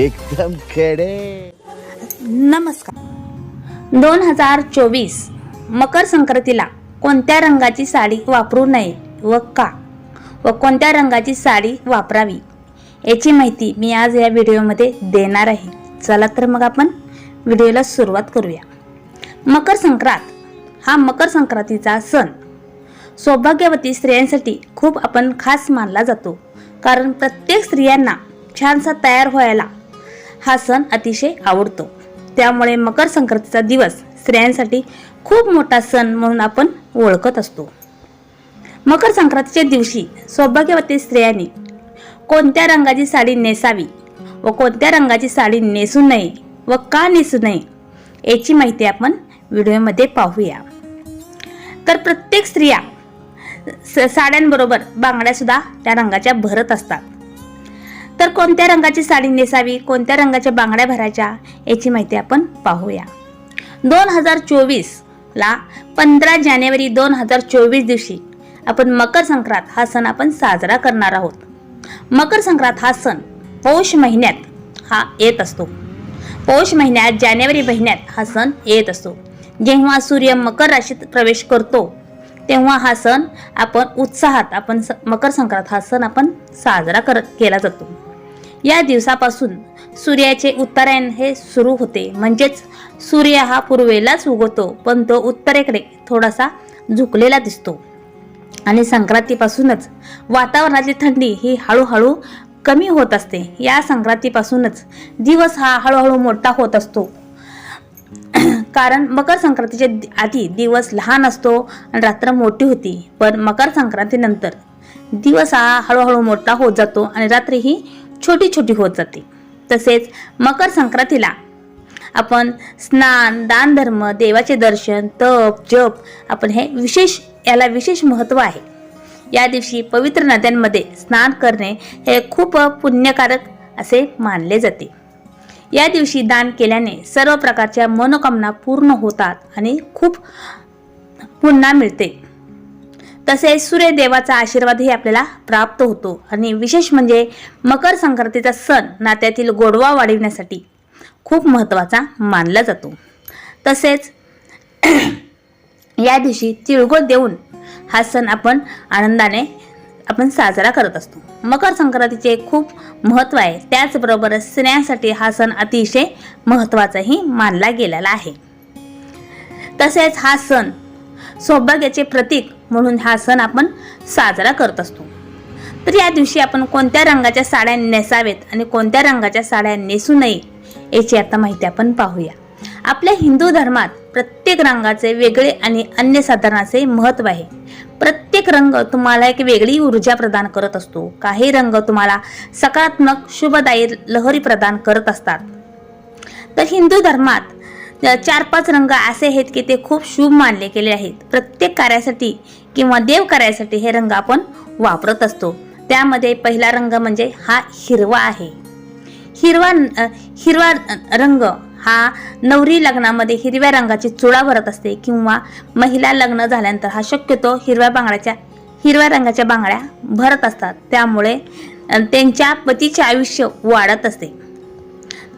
एकदम खेडे. नमस्कार. दोन हजार चोवीस मकर संक्रांतीला कोणत्या रंगाची साडी वापरू नये व का? व कोणत्या रंगाची साडी वापरावी? याची माहिती मी आज या व्हिडिओमध्ये देणार आहे. चला तर मग आपण व्हिडिओला सुरुवात करूया. मकर संक्रांत हा मकर संक्रांतीचा सण. सौभाग्यवती स्त्रियांसाठी खूप आपण खास मानला जातो. कारण प्रत्येक स्त्रियांना छानसा तयार व्हायला हा सण अतिशय आवडतो. त्यामुळे मकर संक्रांतीचा दिवस स्त्रियांसाठी खूप मोठा सण म्हणून आपण ओळखत असतो. मकर संक्रांतीच्या दिवशी सौभाग्यवती स्त्रियांनी कोणत्या रंगाची साडी नेसावी व कोणत्या रंगाची साडी नेसू नये व का नेसू नये याची माहिती आपण व्हिडिओमध्ये पाहूया. तर प्रत्येक स्त्रिया स- साड्यांबरोबर बांगड्यासुद्धा त्या रंगाच्या भरत असतात. तर कोणत्या रंगाची साडी नेसावी कोणत्या रंगाच्या बांगड्या भरायच्या याची माहिती आपण पाहूया. दोन हजार चोवीसला पंधरा जानेवारी दोन हजार चोवीस दिवशी आपण मकर संक्रांत हा सण आपण साजरा करणार आहोत. मकर संक्रांत हा सण पौष महिन्यात हा येत असतो. पौष महिन्यात जानेवारी महिन्यात हा सण येत असतो. जेव्हा सूर्य मकर राशीत प्रवेश करतो तेव्हा हा सण आपण उत्साहात आपण मकर संक्रांत हा सण आपण साजरा कर केला जातो. या दिवसापासून सूर्याचे उत्तरायण हे सुरू होते. म्हणजेच सूर्य हा पूर्वेलाच उगवतो पण तो उत्तरेकडे थोडासा झुकलेला दिसतो. आणि संक्रांतीपासूनच वातावरणातली थंडी ही हळूहळू कमी होत असते. या संक्रांतीपासूनच दिवस हा हळूहळू मोठा होत असतो. कारण मकर संक्रांतीच्या आधी दिवस लहान असतो आणि रात्र मोठी होती. पण मकर संक्रांतीनंतर दिवस हा हळूहळू मोठा होत जातो आणि रात्र ही छोटी छोटी होत जाते. तसेच मकर संक्रांतीला आपण स्नान दान धर्म देवाचे दर्शन तप जप आपण हे विशेष याला विशेष महत्त्व आहे. या दिवशी पवित्र नद्यांमध्ये स्नान करणे हे खूप पुण्यकारक असे मानले जाते. या दिवशी दान केल्याने सर्व प्रकारच्या मनोकामना पूर्ण होतात आणि खूप पुन्हा मिळते. तसेच सूर्यदेवाचा आशीर्वादही आपल्याला प्राप्त होतो. आणि विशेष म्हणजे मकर संक्रांतीचा सण नात्यातील गोडवा वाढविण्यासाठी खूप महत्त्वाचा मानला जातो. तसेच या दिवशी तिळगुळ देऊन हा सण आपण आनंदाने आपण साजरा करत असतो. मकर संक्रांतीचे खूप महत्त्व आहे. त्याचबरोबर स्त्रियांसाठी हा सण अतिशय महत्त्वाचाही मानला गेलेला आहे. तसेच हा सण सौभाग्याचे प्रतीक म्हणून हा सण आपण साजरा करत असतो. तर या दिवशी आपण कोणत्या रंगाच्या साड्या नेसावेत आणि कोणत्या रंगाच्या साड्या नेसू नये याची आता माहिती आपण पाहूया. आपल्या हिंदू धर्मात प्रत्येक रंगाचे वेगळे आणि अन्यसाधारण असे महत्त्व आहे. प्रत्येक रंग तुम्हाला एक वेगळी ऊर्जा प्रदान करत असतो. काही रंग तुम्हाला सकारात्मक शुभदायी लहरी प्रदान करत असतात. तर हिंदू धर्मात चार पाच रंग असे आहेत की ते खूप शुभ मानले गेले आहेत. प्रत्येक कार्यासाठी किंवा देव कार्यासाठी हे रंग आपण वापरत असतो. त्यामध्ये पहिला रंग म्हणजे हा हिरवा आहे. हिरवा हिरवा रंग हा नवरी लग्नामध्ये हिरव्या रंगाची चुडा भरत असते किंवा महिला लग्न झाल्यानंतर हा शक्यतो हिरव्या बांगड्याच्या हिरव्या रंगाच्या बांगड्या भरत असतात. त्यामुळे त्यांच्या पतीचे आयुष्य वाढत असते.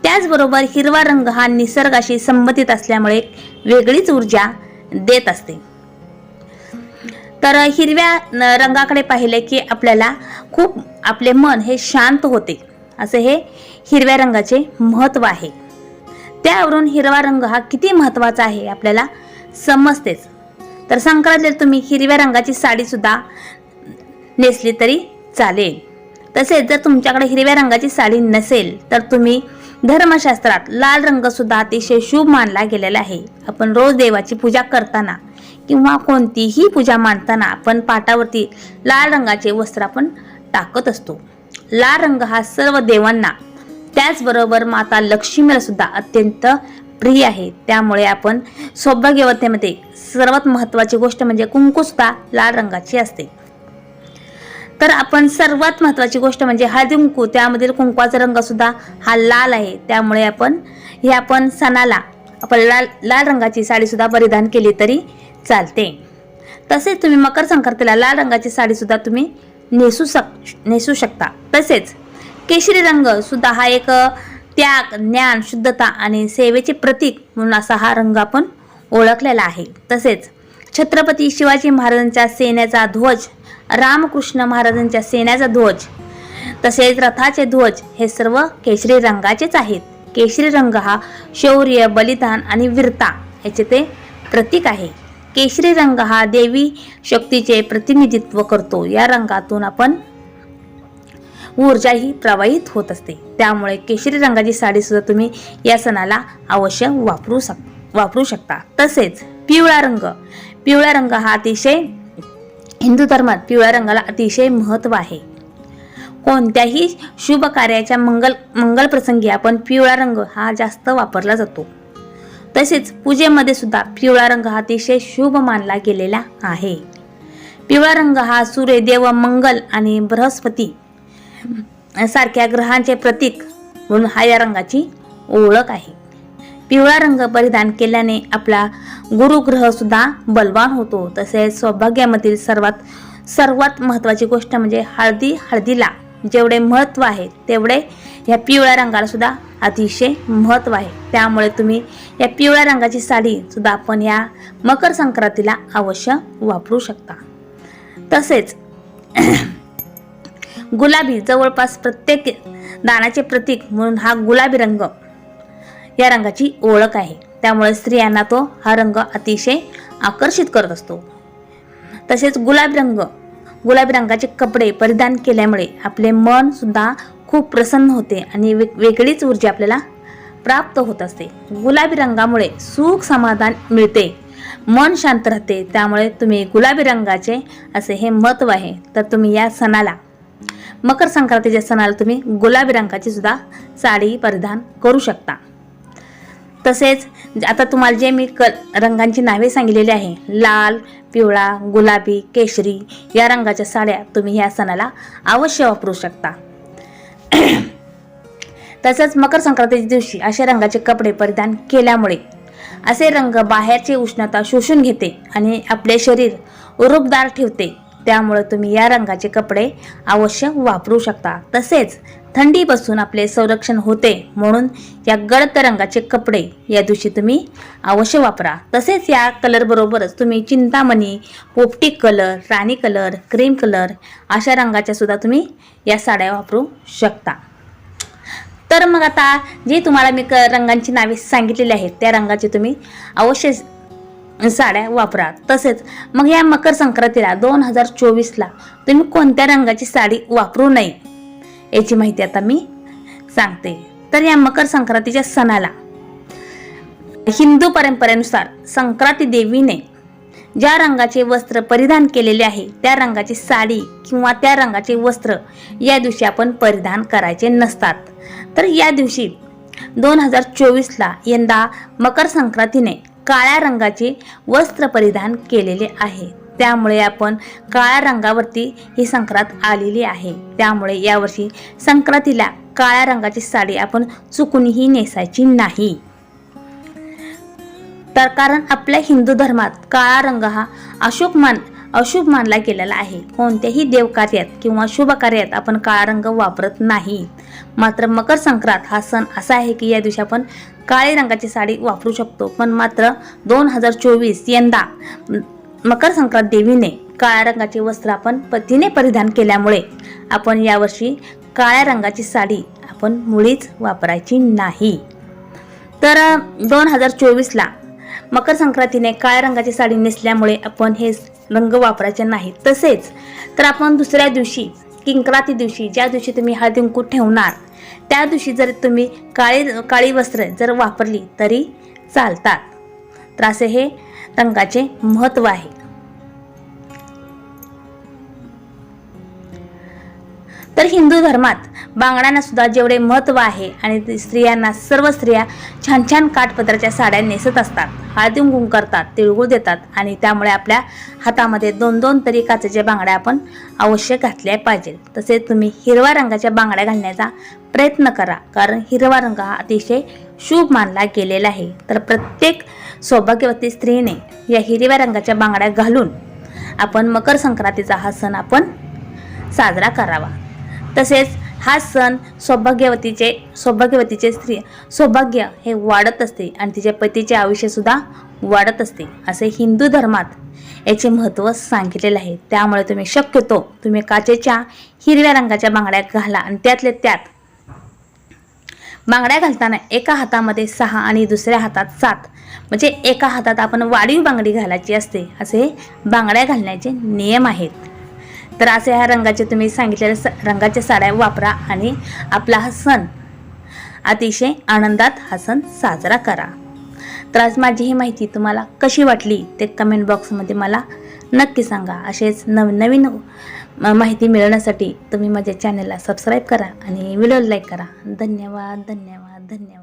त्याचबरोबर हिरवा रंग हा निसर्गाशी संबंधित असल्यामुळे वेगळीच ऊर्जा देत असते. तर हिरव्या रंगाकडे पाहिले की आपल्याला खूप आपले मन हे शांत होते. असे हे हिरव्या रंगाचे महत्त्व आहे. त्यावरून हिरवा रंग हा किती महत्त्वाचा आहे आपल्याला समजतेच. तर संक्रांतीला तुम्ही हिरव्या रंगाची साडीसुद्धा नेसली तरी चालेल. तसेच जर तुमच्याकडे हिरव्या रंगाची साडी नसेल तर तुम्ही धर्मशास्त्रात लाल रंग सुद्धा अतिशय शुभ मानला गेलेला आहे. आपण रोज देवाची पूजा करताना किंवा कोणतीही पूजा मांडताना आपण पाटावरती लाल रंगाचे वस्त्र आपण टाकत असतो. लाल रंग हा सर्व देवांना त्याचबरोबर माता लक्ष्मीला सुद्धा अत्यंत प्रिय आहे. त्यामुळे आपण सौभाग्यवतेमध्ये सर्वात महत्त्वाची गोष्ट म्हणजे कुंकू सुद्धा लाल रंगाची असते. तर आपण सर्वात महत्त्वाची गोष्ट म्हणजे हळदी कुंकू त्यामधील कुंकवाचा रंगसुद्धा हा लाल आहे. त्यामुळे आपण हे आपण सणाला आपण लाल लाल रंगाची साडीसुद्धा परिधान केली तरी चालते. तसेच तुम्ही मकर संक्रांतीला लाल रंगाची साडीसुद्धा तुम्ही नेसू शक नेसू शकता. तसेच केशरी रंगसुद्धा हा एक त्याग ज्ञान शुद्धता आणि सेवेचे प्रतीक म्हणून असा हा रंग आपण ओळखलेला आहे. तसेच छत्रपती शिवाजी महाराजांच्या सेनेचा ध्वज रामकृष्ण महाराजांच्या सेनेचा ध्वज तसेच रथाचे ध्वज हे सर्व केशरी रंगाचेच आहेत. केशरी रंग हा शौर्य बलिदान आणि वीरता याचे ते प्रतीक आहे. केशरी रंग हा देवी शक्तीचे प्रतिनिधित्व करतो. या रंगातून आपण ऊर्जा ही प्रवाहित होत असते. त्यामुळे केशरी रंगाची साडी सुद्धा तुम्ही या सणाला अवश्य वापरू शक वापरू शकता. तसेच पिवळा रंग पिवळा रंग हा अतिशय हिंदू धर्मात पिवळ्या रंगाला अतिशय महत्त्व आहे. कोणत्याही शुभ कार्याच्या मंगल मंगल प्रसंगी आपण पिवळा रंग हा जास्त वापरला जातो. तसेच पूजेमध्ये सुद्धा पिवळा रंग हा अतिशय शुभ मानला गेलेला आहे. पिवळा रंग हा सूर्य देव मंगल आणि बृहस्पती सारख्या ग्रहांचे प्रतीक म्हणून हा या रंगाची ओळख आहे. पिवळा रंग परिधान केल्याने आपला गुरुग्रह सुद्धा बलवान होतो. तसेच सौभाग्यामधील सर्वात सर्वात महत्त्वाची गोष्ट म्हणजे हळदी हळदीला जेवढे महत्त्व आहे तेवढे ह्या पिवळ्या रंगाला सुद्धा अतिशय महत्त्व आहे. त्यामुळे तुम्ही या पिवळ्या रंगाची साडी सुद्धा आपण या मकर संक्रांतीला अवश्य वापरू शकता. तसेच गुलाबी जवळपास प्रत्येक दानाचे प्रतीक म्हणून हा गुलाबी रंग या रंगाची ओळख आहे. त्यामुळे स्त्रियांना तो हा रंग अतिशय आकर्षित करत असतो. तसेच गुलाबी रंग गुलाबी रंगाचे कपडे परिधान केल्यामुळे आपले मन सुद्धा खूप प्रसन्न होते आणि वेग वेगळीच ऊर्जा आपल्याला प्राप्त होत असते. गुलाबी रंगामुळे सुख समाधान मिळते. मन शांत राहते. त्यामुळे तुम्ही गुलाबी रंगाचे असे हे महत्त्व आहे. तर तुम्ही या सणाला मकर संक्रांतीच्या सणाला तुम्ही गुलाबी रंगाची सुद्धा साडी परिधान करू शकता. तसेच आता तुम्हाला जे मी क रंगांची नावे सांगितलेली आहे लाल पिवळा गुलाबी केशरी या रंगाच्या साड्या तुम्ही ह्या सणाला अवश्य वापरू शकता. तसंच मकर संक्रांतीच्या दिवशी अशा रंगाचे कपडे परिधान केल्यामुळे असे रंग बाहेरची उष्णता शोषून घेते आणि आपले शरीर रूपदार ठेवते. त्यामुळे तुम्ही या रंगाचे कपडे अवश्य वापरू शकता. तसेच थंडीपासून आपले संरक्षण होते म्हणून या गडद रंगाचे कपडे या दिवशी तुम्ही अवश्य वापरा. तसेच या कलरबरोबरच तुम्ही चिंतामणी पोपटी colour Rani colour cream colour अशा रंगाच्या सुद्धा तुम्ही या साड्या वापरू शकता. तर मग आता जे तुम्हाला मी क रंगांची नावे सांगितलेली आहेत त्या रंगाचे तुम्ही अवश्य साड्या वापरा. तसेच मग या मकर संक्रांतीला दोन हजार चोवीसला तुम्ही कोणत्या रंगाची साडी वापरू नये याची माहिती आता मी सांगते. तर या मकर संक्रांतीच्या सणाला हिंदू परंपरेनुसार संक्रांती देवीने ज्या रंगाचे वस्त्र परिधान केलेले आहे त्या रंगाची साडी किंवा त्या रंगाचे वस्त्र या दिवशी आपण परिधान करायचे नसतात. तर या दिवशी दोन हजार चोवीसला यंदा मकर संक्रांतीने काळ्या रंगाचे वस्त्र परिधान केलेले आहे. त्यामुळे आपण काळ्या रंगावरती ही संक्रांत आलेली आहे. त्यामुळे यावर्षी संक्रांतीला काळ्या रंगाची साडी आपण चुकूनही नेसायची नाही. तर कारण आपल्या हिंदू धर्मात काळा रंग हा अशोक मान अशुभ मानला गेलेला आहे. कोणत्याही देवकार्यात किंवा शुभ कार्यात आपण काळा रंग वापरत नाही. मात्र मकर संक्रांत हा सण असा आहे की या दिवशी आपण काळे रंगाची साडी वापरू शकतो. पण मात्र दोन हजार चोवीस यंदा मकर संक्रांत देवीने काळ्या रंगाचे वस्त्र आपण पतीने परिधान केल्यामुळे आपण यावर्षी काळ्या रंगाची साडी आपण मुळीच वापरायची नाही. तर दोन हजार चोवीसला मकर संक्रांतीने काळ्या रंगाची साडी नेसल्यामुळे आपण हे रंग वापरायचे नाही. तसेच तर आपण दुसऱ्या दिवशी किंक्राती दिवशी ज्या दिवशी तुम्ही हळदी कुंकू ठेवणार त्या दिवशी जर तुम्ही काळी काळी वस्त्र जर वापरली तरी चालतात. तर असे हे रंगाचे महत्त्व आहे. तर हिंदू धर्मात बांगड्यांना सुद्धा जेवढे महत्त्व आहे आणि ते स्त्रियांना सर्व स्त्रिया छान छान काठपत्राच्या साड्या नेसत असतात. हळदी कुंकू करतात तिळगुळ देतात आणि त्यामुळे आपल्या हातामध्ये दोन दोन तरी काचेच्या बांगड्या आपण अवश्य घातल्या पाहिजेत. तसेच तुम्ही हिरव्या रंगाच्या बांगड्या घालण्याचा प्रयत्न करा कारण हिरवा रंग हा अतिशय शुभ मानला गेलेला आहे. तर प्रत्येक सौभाग्यवती स्त्रीने या हिरव्या रंगाच्या बांगड्या घालून आपण मकर संक्रांतीचा हा सण आपण साजरा करावा. तसेच हा सण सौभाग्यवतीचे सौभाग्यवतीचे स्त्री सौभाग्य हे वाढत असते आणि तिच्या पतीचे आयुष्यसुद्धा वाढत असते असे हिंदू धर्मात याचे महत्त्व सांगितलेले आहे. त्यामुळे तुम्ही शक्यतो तुम्ही काचेच्या हिरव्या रंगाच्या बांगड्या घाला आणि त्यातले त्यात बांगड्या घालताना एका हातामध्ये सहा आणि दुसऱ्या हातात सात म्हणजे एका हातात आपण वाढीव बांगडी घालायची असते असे बांगड्या घालण्याचे नियम आहेत. तर असे ह्या रंगाचे तुम्ही सांगितलेल्या स रंगाच्या साड्या वापरा आणि आपला हा सण अतिशय आनंदात हा सण साजरा करा. तर आज माझी ही माहिती तुम्हाला कशी वाटली ते कमेंट बॉक्समध्ये मला नक्की सांगा. असेच नवनवीन माहिती मिळवण्यासाठी तुम्ही माझ्या चॅनलला सबस्क्राईब करा आणि व्हिडिओ लाईक करा. धन्यवाद धन्यवाद धन्यवाद.